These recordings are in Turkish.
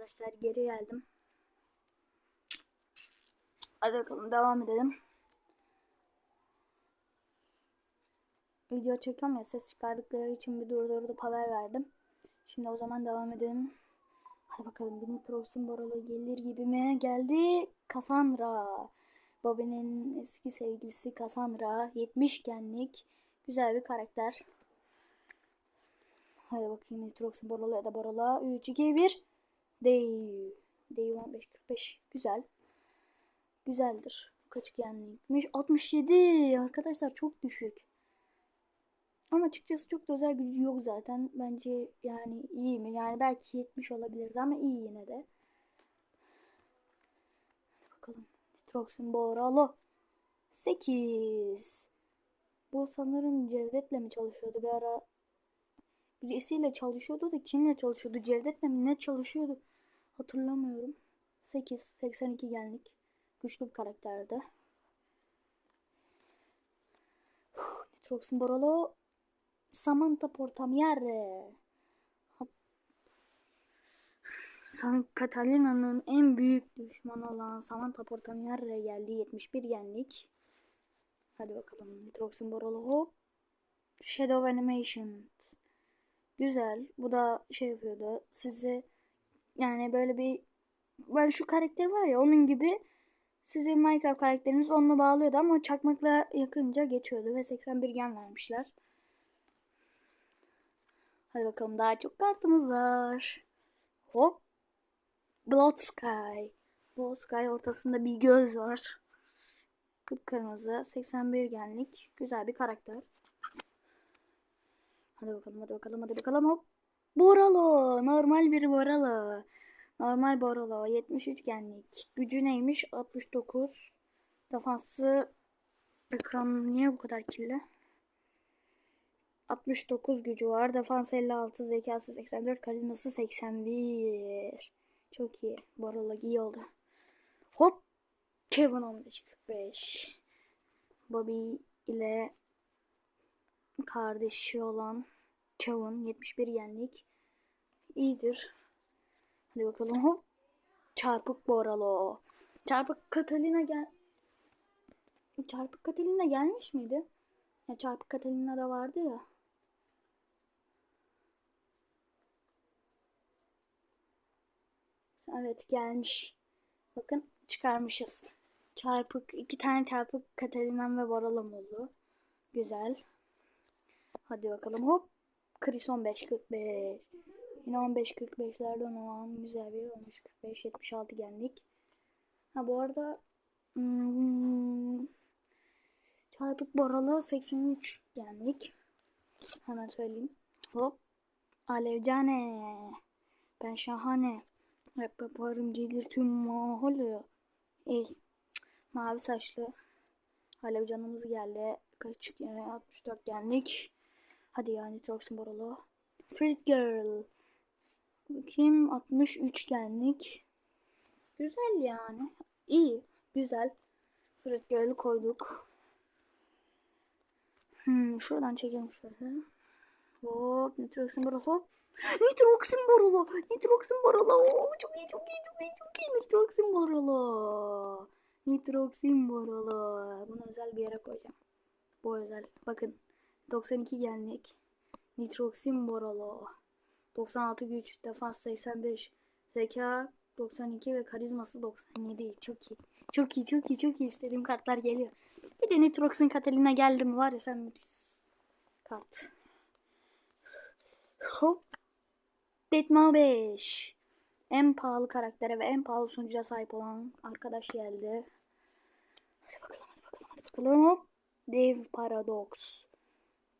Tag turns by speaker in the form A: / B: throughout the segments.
A: arkadaşlar geri geldim. Hadi bakalım devam edelim. Video çekiyorum ya ses çıkardıkları için bir durdurup haber verdim. Şimdi o zaman devam edelim. Hadi bakalım bir Nitroxin Borolo gelir gibi mi? Geldi Cassandra. Bobby'nin eski sevgilisi Cassandra. 70 genlik. Güzel bir karakter. Hadi bakayım Nitroxin Borolo ya da Borola. 3, 2, 1. Dave. Dave 1545. Güzel. Güzeldir. Kaç genlikmiş? 67. Arkadaşlar çok düşük. Ama açıkçası çok da özel gücü yok zaten. Bence yani iyi mi? Yani belki 70 olabilirdi ama iyi yine de. Bakalım. Nitroxin Boralo. 8. Bu sanırım Cevdet'le mi çalışıyordu bir ara? Birisiyle çalışıyordu da kimle çalışıyordu? Cevdet'le mi ne çalışıyordu? Hatırlamıyorum. 8. 82 genlik. Güçlü bir karakterdi. Nitroxin Boralo. Samantha Portamiere. San Catalina'nın en büyük düşmanı olan Samantha Portamiere geldi. 71 yenlik. Hadi bakalım. Nitroxin Borolo hop. Shadow Animation. Güzel. Bu da şey yapıyordu. Sizi yani böyle bir böyle şu karakter var ya onun gibi sizin Minecraft karakteriniz onunla bağlıyordu ama çakmakla yakınca geçiyordu ve 81 gen vermişler. Hadi bakalım daha çok kartımız var. Hop. Blood Sky. Blood Sky ortasında bir göz var. Kıpkırmızı. 81 genlik. Güzel bir karakter. Hadi bakalım hadi bakalım hadi bakalım hop. Boralo. Normal bir Boralo. Normal Boralo. 73 genlik. Gücü neymiş? 69. Defansı ekran niye bu kadar kirli? 69 gücü var. Defans 56, zekası 84, karizması 81. Çok iyi. Borala iyi oldu. Hop. Kevin 15 45. Bobby ile kardeşi olan Kevin 71 yenlik. İyidir. Hadi bakalım hop. Çarpık Boralo. Çarpık Catalina gel. Çarpık Catalina gelmiş miydi? Ya çarpık Catalina da vardı ya. Evet gelmiş. Bakın çıkarmışız. Çarpık iki tane çarpık Katalina'm ve Boralam oldu. Güzel. Hadi bakalım hop. Chris 15 45. Yine 15 45'lerden olan güzel bir 15 45 76 geldik. Ha bu arada hmm, çarpık Boralı 83 geldik. Hemen söyleyeyim. Hop. Alevcane. Ben şahane. Hep yaparım gelir tüm mahalle. Ey. Mavi saçlı. Alev canımız geldi. Kaç yani 64 geldik. Hadi yani Troxin Borolo. Fruit Girl. Bakayım 63 geldik. Güzel yani. İyi. Güzel. Fruit Girl'ü koyduk. Hmm, şuradan çekelim şöyle. Hop. Nitroxin Borolo. Hop. Nitroxin Borolo. Nitroxin Borolo. Oo, Çok iyi çok iyi çok iyi çok iyi. Nitroxin Borolo. Nitroxin Borolo. Bunu özel bir yere koyacağım. Bu özel. Bakın. 92 genlik. Nitroxin Borolo. 96 güç. Defans 85. Zeka 92 ve karizması 97. Çok iyi. Çok iyi çok iyi çok iyi. istediğim kartlar geliyor. Bir de Nitroxin Catalina geldi mi var ya sen müthiş kart. Hop. Deadma 5. En pahalı karaktere ve en pahalı sunucuya sahip olan arkadaş geldi. Hadi bakalım hadi bakalım hadi bakalım. Hop. Dev Paradox.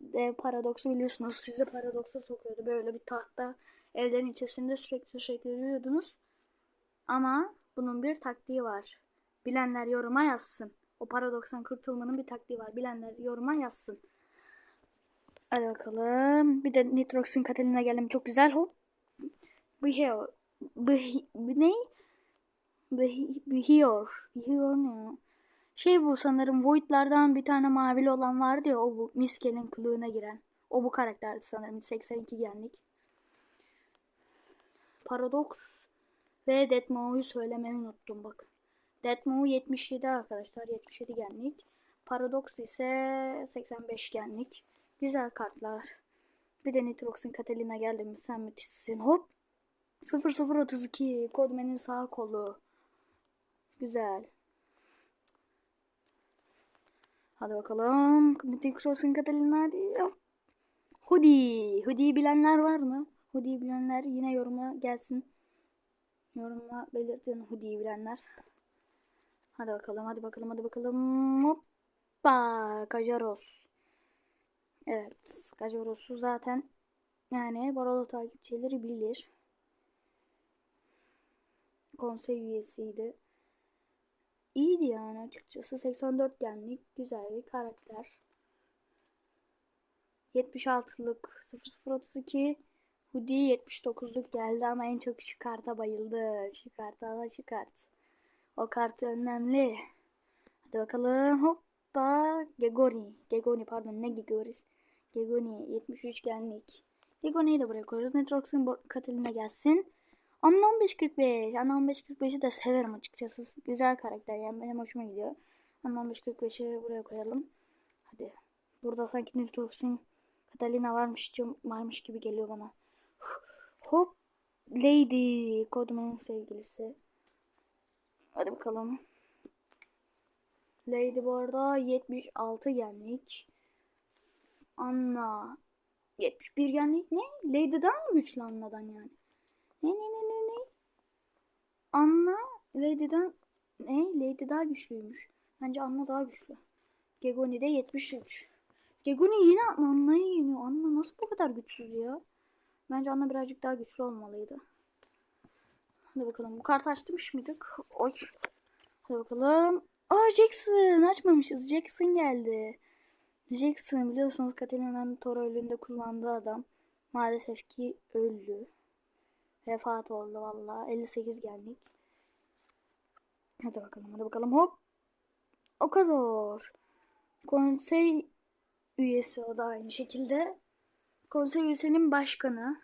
A: Dev Paradox'u biliyorsunuz. Sizi Paradox'a sokuyordu. Böyle bir tahta evlerin içerisinde sürekli sürekli yürüyordunuz. Ama bunun bir taktiği var. Bilenler yoruma yazsın. O paradokstan kurtulmanın bir taktiği var. Bilenler yoruma yazsın. Hadi bakalım. Bir de Nitroxin Catalina geldim. Çok güzel. Hop. Behior. Behi, ne? Behi, Behior. Behior ne? Şey bu sanırım Void'lardan bir tane mavili olan vardı ya. O bu Miskel'in kılığına giren. O bu karakterdi sanırım. 82 genlik. Paradox. Ve Deathmaw'u söylemeyi unuttum bak. Deathmaw 77 arkadaşlar. 77 genlik. Paradox ise 85 genlik. Güzel kartlar. Bir de Nitrox'un Catalina geldi mi sen müthişsin. Hop. 0032 Kodman'in sağ kolu. Güzel. Hadi bakalım. Nitrox'un Catalina hadi. Hoodie. Hoodie'yi bilenler var mı? Hoodie'yi bilenler yine yoruma gelsin. Yoruma belirtin hoodie'yi bilenler. Hadi bakalım, hadi bakalım, hadi bakalım. Hoppa! Kajaros. Evet, Kajoros'u zaten yani Barolo takipçileri bilir. Konsey üyesiydi. İyiydi yani açıkçası. 84 genlik güzel bir karakter. 76'lık 0032 Hoodie 79'luk geldi ama en çok şu karta bayıldı. Şu karta ala şu kart. O kart önemli. Hadi bakalım. Hoppa. Gegoni. Gegoni pardon ne Gegoris. Gegoni 73 genlik. Gegoni'yi de buraya koyuyoruz. Nitrox'un Catalina gelsin. Anna 1545. Anna 1545'i de severim açıkçası. Güzel karakter yani benim hoşuma gidiyor. Anna 1545'i buraya koyalım. Hadi. Burada sanki Nitrox'un Catalina varmış, varmış gibi geliyor bana. Hop. Lady. Kodman'ın sevgilisi. Hadi bakalım. Lady bu arada 76 genlik. Anna 71 genlik. Ne? Lady'den mi güçlü Anna'dan yani? Ne ne ne ne ne? Anna Lady'den ne? Lady daha güçlüymüş. Bence Anna daha güçlü. Gegoni de 73. Gegoni yine Anna'yı yeniyor. Anna nasıl bu kadar güçsüz ya? Bence Anna birazcık daha güçlü olmalıydı. Hadi bakalım. Bu kartı açmış mıydık? Oy. Hadi bakalım. Aa Jackson. Açmamışız. Jackson geldi. Jackson biliyorsunuz Katalina'nın Toro ölümünde kullandığı adam. Maalesef ki öldü. Vefat oldu valla. 58 geldik. Hadi bakalım hadi bakalım hop. O kadar. Konsey üyesi o da aynı şekilde. Konsey üyesinin başkanı.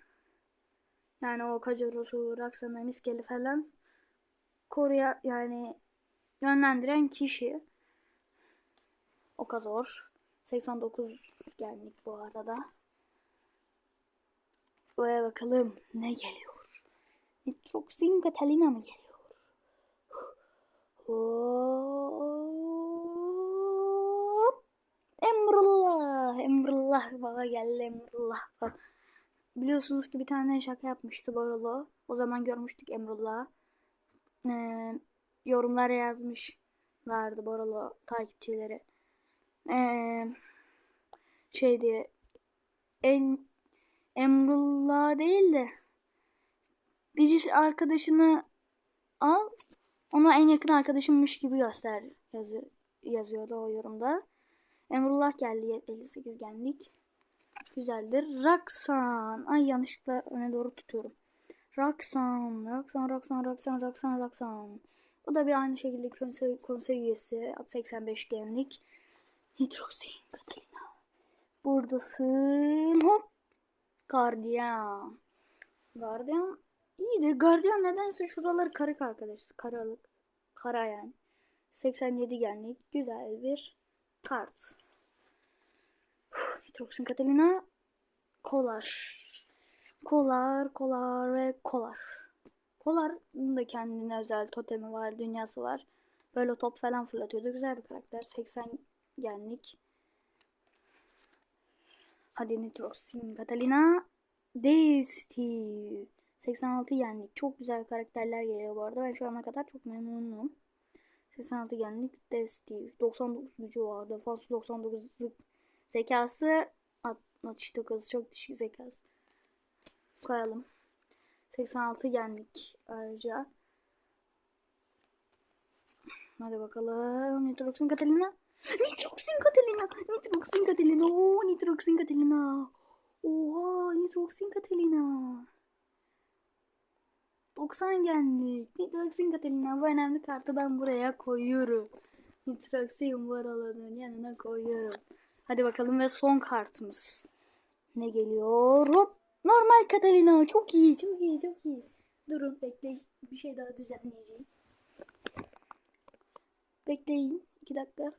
A: Yani o Kacaros'u, Raksan'a, Miskeli falan koruya yani yönlendiren kişi. O kazor. 89 geldik bu arada. Ve bakalım ne geliyor. Nitroxin Catalina mı geliyor? Hop. Emrullah. Emrullah baba geldi Emrullah. Biliyorsunuz ki bir tane şaka yapmıştı Borolo. O zaman görmüştük Emrullah. Ee, yorumlara yazmışlardı Borolo takipçileri. Ee, şey diye en Emrullah değil de birisi arkadaşını al ona en yakın arkadaşımmış gibi göster yazıyor, yazıyordu o yorumda. Emrullah geldi 58 genlik. Güzeldir. Raksan. Ay yanlışlıkla öne doğru tutuyorum. Raksan. Raksan, Raksan, Raksan, Raksan, Raksan. O da bir aynı şekilde konsey, konsey üyesi. 85 genlik. Nitroxin Catalina. Buradasın. Hop. Gardiyan. Gardiyan iyidir. Gardiyan nedense şuraları karık arkadaş. Karalık. Kara yani. 87 genlik. Güzel bir kart. Nitroxin Catalina. Kolar. Kolar, kolar ve kolar. Kolar'ın da kendine özel totemi var, dünyası var. Böyle top falan fırlatıyordu. Güzel bir karakter. 80 genlik. Hadi Nitroxin Catalina. Dave Steve. 86 yenlik. Çok güzel karakterler geliyor bu arada. Ben şu ana kadar çok memnunum. 86 yenlik Dave Steve. 99 gücü var. Defansı 99 zekası 69. Çok düşük zekası. Koyalım. 86 yenlik ayrıca. Hadi bakalım. Nitroxin Catalina. Nitroxin Catalina. Nitroxin Catalina. Oo, Nitroxin Catalina. Oha, Nitroxin Catalina. 90 genlik. Nitroxin Catalina. Bu önemli kartı ben buraya koyuyorum. Nitroxin var alanın yanına koyuyorum. Hadi bakalım ve son kartımız. Ne geliyor? Hop. Normal Catalina. Çok iyi, çok iyi, çok iyi. Durun bekleyin. Bir şey daha düzenleyeceğim. Bekleyin. iki dakika.